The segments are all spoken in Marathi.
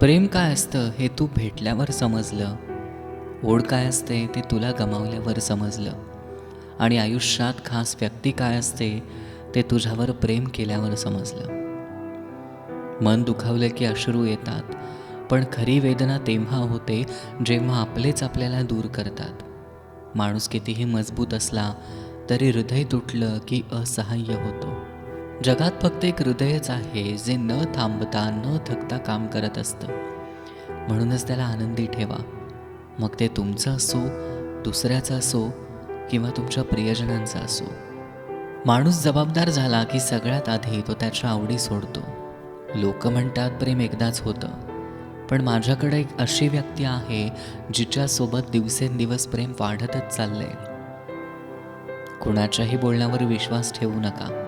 प्रेम काय असतं हे तू भेटल्यावर समजलं. ओढ काय असते ते तुला गमावल्यावर समजलं. आणि आयुष्यात खास व्यक्ती काय असते ते तुझ्यावर प्रेम केल्यावर समजलं. मन दुखावलं की अश्रू येतात पण खरी वेदना तेव्हा होते जेव्हा आपलेच आपल्याला दूर करतात. माणूस कितीही मजबूत असला तरी हृदय तुटलं की असहाय्य होतो. जगात फक्त एक हृदयच आहे जे न थांबता न थकता काम करत असतं. म्हणूनच त्याला आनंदी ठेवा. मग ते तुमचं असो दुसऱ्याचं असो किंवा तुमच्या प्रियजनांचा असो. माणूस जबाबदार झाला की सगळ्यात आधी तो त्याच्या आवडी सोडतो. लोक म्हणतात प्रेम एकदाच होतं. पण माझ्याकडे एक अशी व्यक्ती आहे जिच्यासोबत दिवसेंदिवस प्रेम वाढतच चाललंय. कुणाच्याही बोलण्यावर विश्वास ठेवू नका.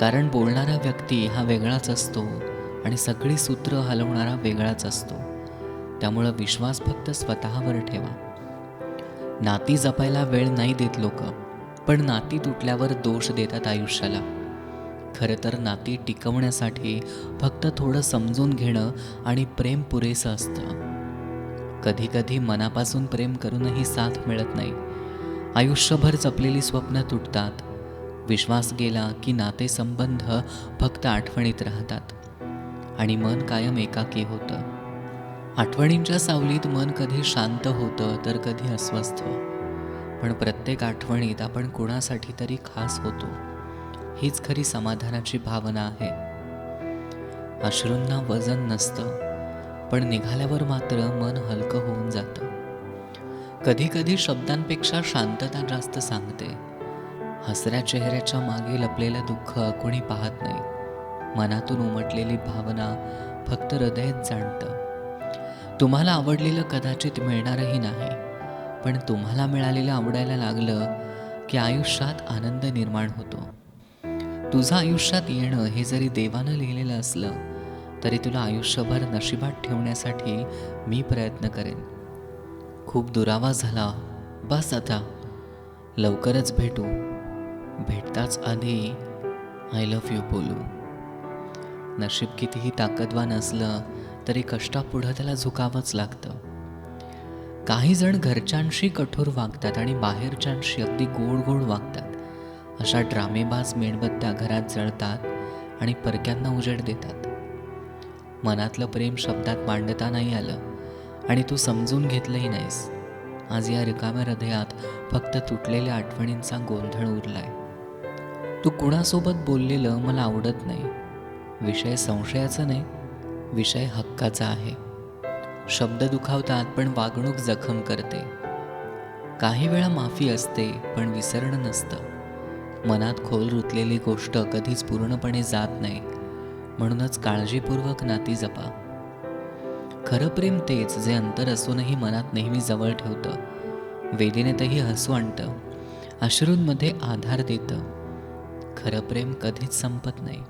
कारण बोलणारा व्यक्ती हा वेगळाच असतो आणि सगळी सूत्र हलवणारा वेगळाच असतो. त्यामुळं विश्वास फक्त स्वतःवर ठेवा. नाती जपायला वेळ नाही देत लोक पण नाती तुटल्यावर दोष देतात आयुष्याला. खरं तर नाती टिकवण्यासाठी फक्त थोडं समजून घेणं आणि प्रेम पुरेसं असतं. कधीकधी मनापासून प्रेम करूनही साथ मिळत नाही. आयुष्यभर जपलेली स्वप्न तुटतात विश्वास गेला की नातेसंबंध फक्त आठवणीत राहतात. आणि मन कायम एकाकी होतं. आठवणींच्या सावलीत मन कधी शांत होतं तर कधी अस्वस्थ. पण प्रत्येक आठवणीत आपण कुणासाठी तरी खास होतो. हीच खरी समाधानाची भावना आहे. अश्रूंना वजन नसतं पण निघाल्यावर मात्र मन हलकं होऊन जातं. कधी कधी शब्दांपेक्षा शांतता जास्त सांगते. हसऱ्या चेहऱ्याच्या मागे लपलेलं दुःख कोणी पाहत नाही. मनातून उमटलेली भावना फक्त हृदयच जाणतं. तुम्हाला आवडलेलं कदाचित मिळणारही नाही. पण तुम्हाला मिळालेलं आवडायला लागलं की आयुष्यात आनंद निर्माण होतो. तुझं आयुष्यात येणं हे जरी देवानं लिहिलेलं असलं तरी तुला आयुष्यभर नशिबात ठेवण्यासाठी मी प्रयत्न करेन. खूप दुरावा झाला. बस आता. लवकरच भेटू. भेटताच आधी आय लव्ह यू बोलू. नशीब कितीही ताकदवान असलं तरी कष्टापुढं त्याला झुकावंच लागतं. काही जण घरच्यांशी कठोर वागतात आणि बाहेरच्यांशी अगदी गोड गोड वागतात. अशा ड्रामेबाज मेणबत्त्या घरात जळतात आणि परक्यांना उजेड देतात. मनातलं प्रेम शब्दात मांडता नाही आलं आणि तू समजून घेतलंही नाहीस. आज या रिकाम्या हृदयात फक्त तुटलेल्या आठवणींचा गोंधळ उरलाय. तू कुणासोबत बोललेलं मला आवडत नाही. विषय संशयाचा नाही विषय हक्काचा आहे. शब्द दुखावतात पण वागणूक जखम करते. काही वेळा माफी असते पण विसरणं नसतं. मनात खोल रुतलेली गोष्ट कधीच पूर्णपणे जात नाही. म्हणूनच काळजीपूर्वक नाती जपा. खरं प्रेम तेच जे अंतर असूनही मनात नेहमी जवळ ठेवतं. वेदनेतही हसू आणतं. अश्रूंमध्ये आधार देतं. खरं प्रेम कधीच संपत नाही.